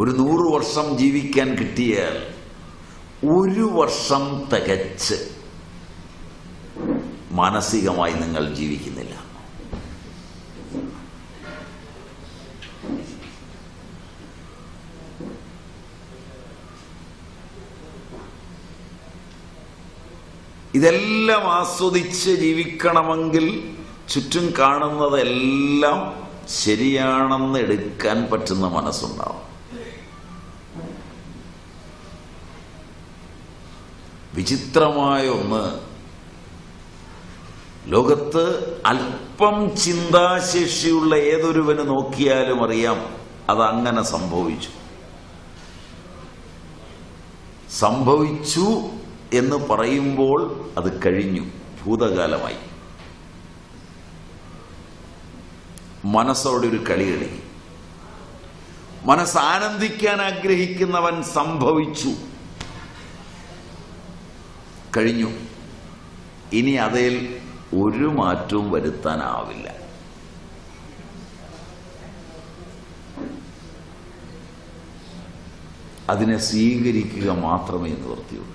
ഒരു നൂറ് വർഷം ജീവിക്കാൻ കിട്ടിയാൽ ഒരു വർഷം തികച്ച് മാനസികമായി നിങ്ങൾ ജീവിക്കുന്നില്ല. ഇതെല്ലാം ആസ്വദിച്ച് ജീവിക്കണമെങ്കിൽ ചുറ്റും കാണുന്നതെല്ലാം ശരിയാണെന്ന് എടുക്കാൻ പറ്റുന്ന മനസ്സുണ്ടാവും വിചിത്രമായ ഒന്ന്. ലോകത്ത് അല്പം ചിന്താശേഷിയുള്ള ഏതൊരുവന് നോക്കിയാലും അറിയാം അതങ്ങനെ സംഭവിച്ചു. സംഭവിച്ചു എന്ന് പറയുമ്പോൾ അത് കഴിഞ്ഞു. ഭൂതകാലമായി. മനസ്സോടെ ഒരു കളി കളി. മനസ്സ് ആനന്ദിക്കാൻ ആഗ്രഹിക്കുന്നവൻ സംഭവിച്ചു. കഴിഞ്ഞു. ഇനി അതിൽ ഒരു മാറ്റവും വരുത്താനാവില്ല. അതിനെ സ്വീകരിക്കുക മാത്രമേ നിവൃത്തിയുള്ളൂ.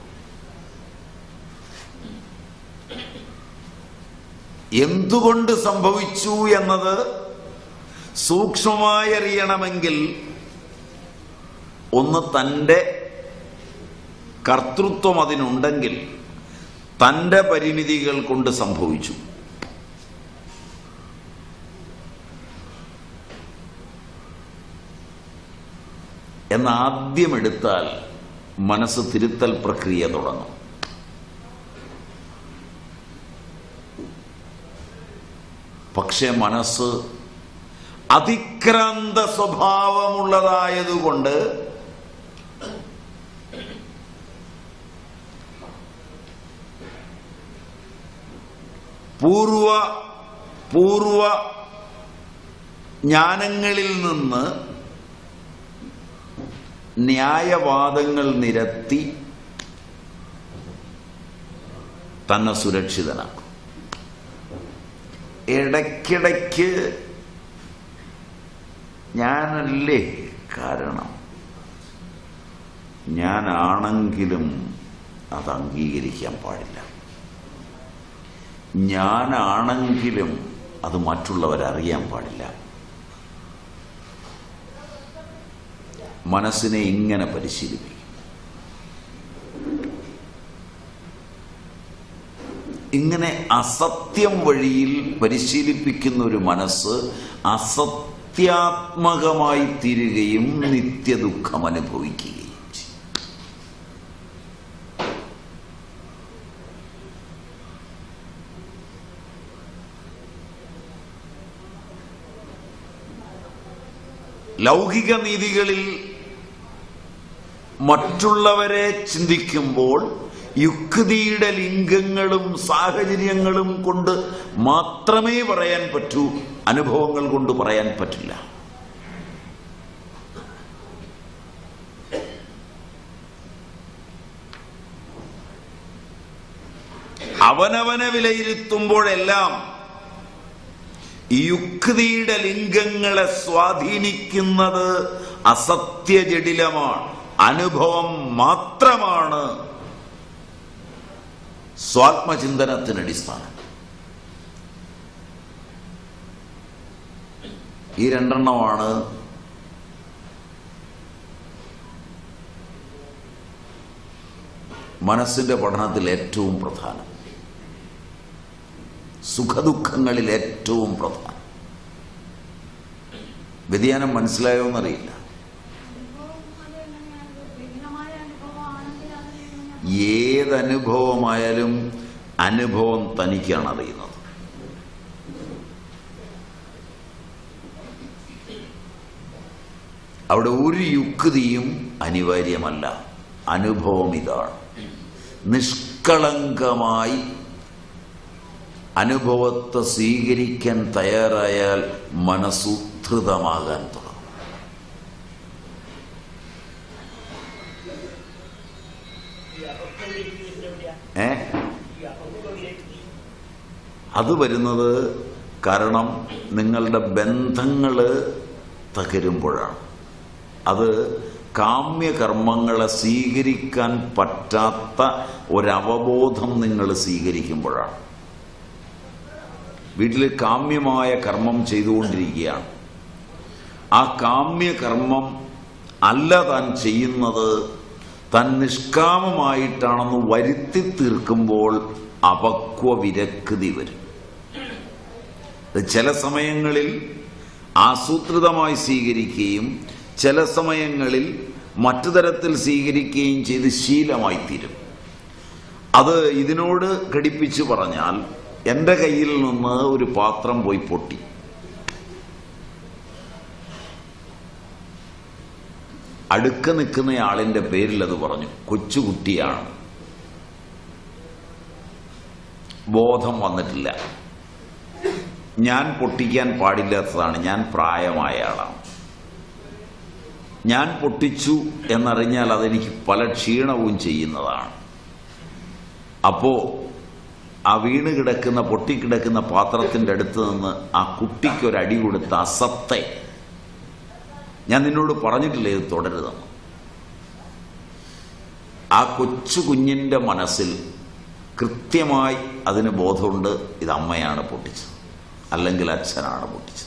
എന്തുകൊണ്ട് സംഭവിച്ചു എന്നത് സൂക്ഷ്മമായി അറിയണമെങ്കിൽ ഒന്ന് തന്റെ കർത്തൃത്വം അതിനുണ്ടെങ്കിൽ തന്റെ പരിമിതികൾ കൊണ്ട് സംഭവിച്ചു. എന്നാദ്യം എടുത്താൽ മനസ്സ് തിരുത്തൽ പ്രക്രിയ തുടങ്ങും. പക്ഷെ മനസ്സ് അതിക്രാന്ത സ്വഭാവമുള്ളതായതുകൊണ്ട് പൂർവ പൂർവ ജ്ഞാനങ്ങളിൽ നിന്ന് ന്യായവാദങ്ങൾ നിരത്തി തന്നെ സുരക്ഷിതനാക്കും. ഇടയ്ക്കിടയ്ക്ക് ഞാനല്ലേ കാരണം? ഞാനാണെങ്കിലും അത് അംഗീകരിക്കാൻ പാടില്ല. ഞാനാണെങ്കിലും അത് മറ്റുള്ളവരറിയാൻ പാടില്ല. മനസ്സിനെ ഇങ്ങനെ പരിശീലിപ്പിക്കും. ഇങ്ങനെ അസത്യം വഴിയിൽ പരിശീലിപ്പിക്കുന്ന ഒരു മനസ്സ് അസത്യാത്മകമായി തീരുകയും നിത്യദുഃഖം അനുഭവിക്കുകയും ലൗകിക നീതികളിൽ മറ്റുള്ളവരെ ചിന്തിക്കുമ്പോൾ യുക്തിയുടെ ലിംഗങ്ങളും സാഹചര്യങ്ങളും കൊണ്ട് മാത്രമേ പറയാൻ പറ്റൂ അനുഭവങ്ങൾ കൊണ്ട് പറയാൻ പറ്റില്ല. അവനവനെ വിലയിരുത്തുമ്പോഴെല്ലാം യുക്തിയുടെ ലിംഗങ്ങളെ സ്വാധീനിക്കുന്നത് അസത്യജടിലമാണ്. അനുഭവം മാത്രമാണ്. സ്വാത്മചിന്തനത്തിന് അടിസ്ഥാനം. ഈ രണ്ടെണ്ണമാണ് മനസ്സിന്റെ പഠനത്തിൽ ഏറ്റവും പ്രധാനം. സുഖദുഃഖങ്ങളിൽ ഏറ്റവും പ്രധാനം. വ്യതിയാനം മനസ്സിലായോ എന്നറിയില്ല. ഏതനുഭവമായാലും അനുഭവം തനിക്കാണ് അറിയുന്നത്. അവിടെ ഒരു യുക്തിയും അനിവാര്യമല്ല. അനുഭവം ഇതാണ്. നിഷ്കളങ്കമായി അനുഭവത്തെ സ്വീകരിക്കാൻ തയ്യാറായാൽ മനസ്സുധൃതമാകാൻ തുടങ്ങും. ഏ? അത് വരുന്നത് കാരണം നിങ്ങളുടെ ബന്ധങ്ങൾ തകരുമ്പോഴാണ്. അത് കാമ്യകർമ്മങ്ങളെ സ്വീകരിക്കാൻ പറ്റാത്ത ഒരവബോധം നിങ്ങൾ സ്വീകരിക്കുമ്പോഴാണ്. വീട്ടിൽ കാമ്യമായ കർമ്മം ചെയ്തുകൊണ്ടിരിക്കുകയാണ്. ആ കാമ്യകർമ്മം അല്ല താൻ ചെയ്യുന്നത് താൻ നിഷ്കാമമായിട്ടാണെന്ന് വരുത്തി തീർക്കുമ്പോൾ അപക്വ വിരക്തി വരും ചില സമയങ്ങളിൽ ആസൂത്രിതമായി സ്വീകരിക്കുകയും ചില സമയങ്ങളിൽ മറ്റു തരത്തിൽ സ്വീകരിക്കുകയും ചെയ്ത് ശീലമായി തീരും അത് ഇതിനോട് ഘടിപ്പിച്ചു പറഞ്ഞാൽ എന്റെ കയ്യിൽ നിന്ന് ഒരു പാത്രം പോയി പൊട്ടി. അടുക്ക നിൽക്കുന്ന ആളിന്റെ പേരിൽ അത് പറഞ്ഞു കൊച്ചുകുട്ടിയാണ്. ബോധം വന്നിട്ടില്ല. ഞാൻ പൊട്ടിക്കാൻ പാടില്ലാത്തതാണ് ഞാൻ പ്രായമായ ആളാണ്. ഞാൻ പൊട്ടിച്ചു എന്നറിഞ്ഞാൽ അതെനിക്ക് പല ക്ഷീണവും ചെയ്യുന്നതാണ്. അപ്പോ ആ വീണ് കിടക്കുന്ന പൊട്ടിക്കിടക്കുന്ന പാത്രത്തിന്റെ അടുത്ത് നിന്ന് ആ കുട്ടിക്ക് ഒരു അടി കൊടുത്ത അസത്തെ. ഞാൻ നിന്നോട് പറഞ്ഞിട്ടില്ലേ ഇത് തുടരുതെന്ന്? ആ കൊച്ചു കുഞ്ഞിന്റെ മനസ്സിൽ കൃത്യമായി അതിന് ബോധമുണ്ട് ഇത് അമ്മയാണ് പൊട്ടിച്ചത് അല്ലെങ്കിൽ അച്ഛനാണ് പൊട്ടിച്ചത്.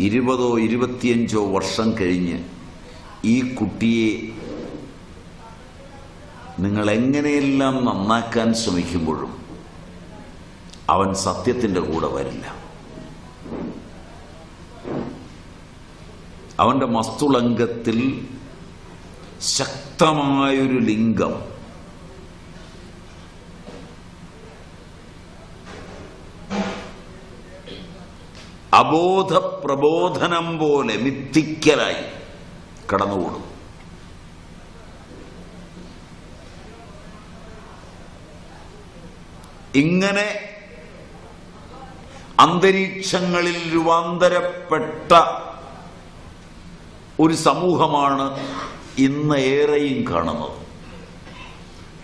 ഇരുപതോ ഇരുപത്തിയഞ്ചോ വർഷം കഴിഞ്ഞ് ഈ കുട്ടിയെ നിങ്ങൾ എങ്ങനെയെല്ലാം നന്നാക്കാൻ ശ്രമിക്കുമ്പോഴും അവൻ സത്യത്തിന്റെ കൂടെ വരില്ല. അവന്റെ മസ്തുളങ്കത്തിൽ ശക്തമായൊരു ലിംഗം അബോധ പ്രബോധനം പോലെ മിത്തിക്കലായി കടന്നുകൂടും ഇങ്ങനെ അന്തരീക്ഷങ്ങളിൽ രൂപാന്തരപ്പെട്ട ഒരു സമൂഹമാണ് ഇന്ന് ഏറെയും കാണുന്നത്.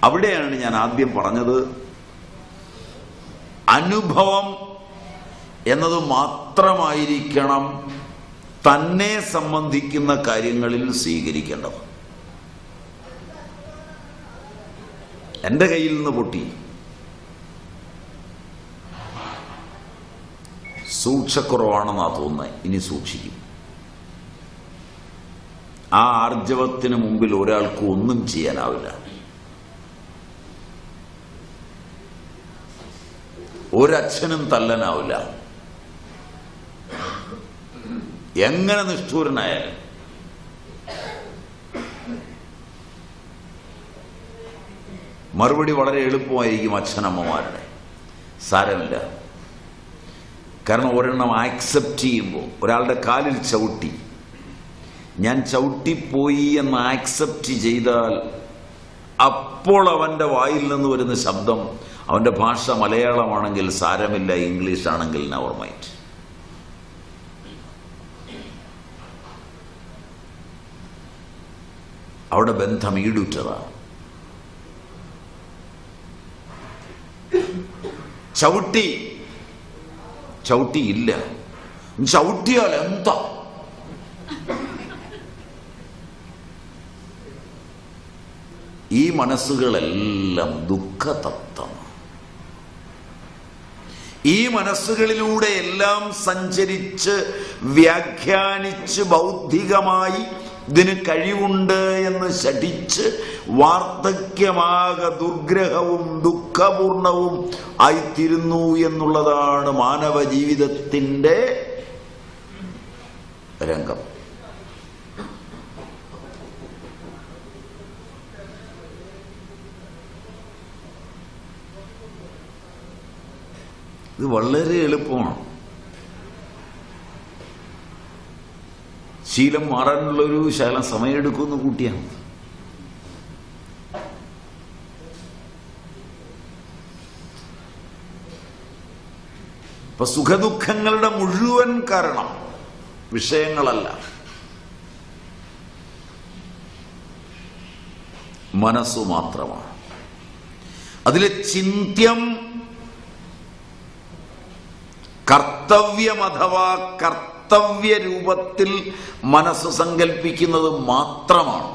അവിടെയാണ് ഞാൻ ആദ്യം പറഞ്ഞത്. അനുഭവം എന്നത് മാത്രമായിരിക്കണം തന്നെ സംബന്ധിക്കുന്ന കാര്യങ്ങളിൽ സ്വീകരിക്കേണ്ടത്. എന്റെ കയ്യിൽ നിന്ന് പൊട്ടി. സൂക്ഷക്കുറവാണെന്നാ തോന്നുന്നത് ഇനി സൂക്ഷിക്കും. ആ ആർജവത്തിന് മുമ്പിൽ ഒരാൾക്ക് ഒന്നും ചെയ്യാനാവില്ല. ഒരച്ഛനും തല്ലനാവില്ല. എങ്ങനെ നിഷ്ഠൂരനായാലും. മറുപടി വളരെ എളുപ്പമായിരിക്കും അച്ഛനമ്മമാരുടെ. സാരമില്ല. കാരണം ഒരെണ്ണം ആക്സെപ്റ്റ് ചെയ്യുമ്പോൾ ഒരാളുടെ കാലിൽ ചവിട്ടി. ഞാൻ ചവിട്ടിപ്പോയി എന്ന് ആക്സെപ്റ്റ് ചെയ്താൽ അപ്പോൾ അവന്റെ വായിൽ നിന്ന് വരുന്ന ശബ്ദം അവന്റെ ഭാഷ മലയാളമാണെങ്കിൽ സാരമില്ല ഇംഗ്ലീഷ് ആണെങ്കിൽ നവർ മൈൻഡ് അവിടെ ബന്ധം ഈടുറ്റതാണ് ചവിട്ടി. ചവിട്ടിയില്ല. ചവിട്ടിയാൽ എന്താ? ഈ മനസ്സുകളെല്ലാം ദുഃഖതത്വമാണ് ഈ മനസ്സുകളിലൂടെ എല്ലാം സഞ്ചരിച്ച് വ്യാഖ്യാനിച്ച് ബൗദ്ധികമായി ഇതിന് കഴിവുണ്ട് എന്ന് ശഠിച്ച് വാർദ്ധക്യമാകെ ദുർഗ്രഹവും ദുഃഖപൂർണവും ആയിത്തീരുന്നു എന്നുള്ളതാണ് മാനവ ജീവിതത്തിന്റെ രംഗം. ഇത് വളരെ എളുപ്പമാണ്. ശീലം മാറാനുള്ളൊരു ശകലം സമയമെടുക്കുമെന്ന് കൂട്ടിയാണ്. ഇപ്പൊ സുഖദുഃഖങ്ങളുടെ മുഴുവൻ കാരണം വിഷയങ്ങളല്ല. മനസ്സു മാത്രമാണ്. അതിലെ ചിന്ത്യം കർത്ത കർത്തവ്യം അഥവാ കർത്തവ്യ രൂപത്തിൽ മനസ്സ് സങ്കല്പിക്കുന്നത് മാത്രമാണ്.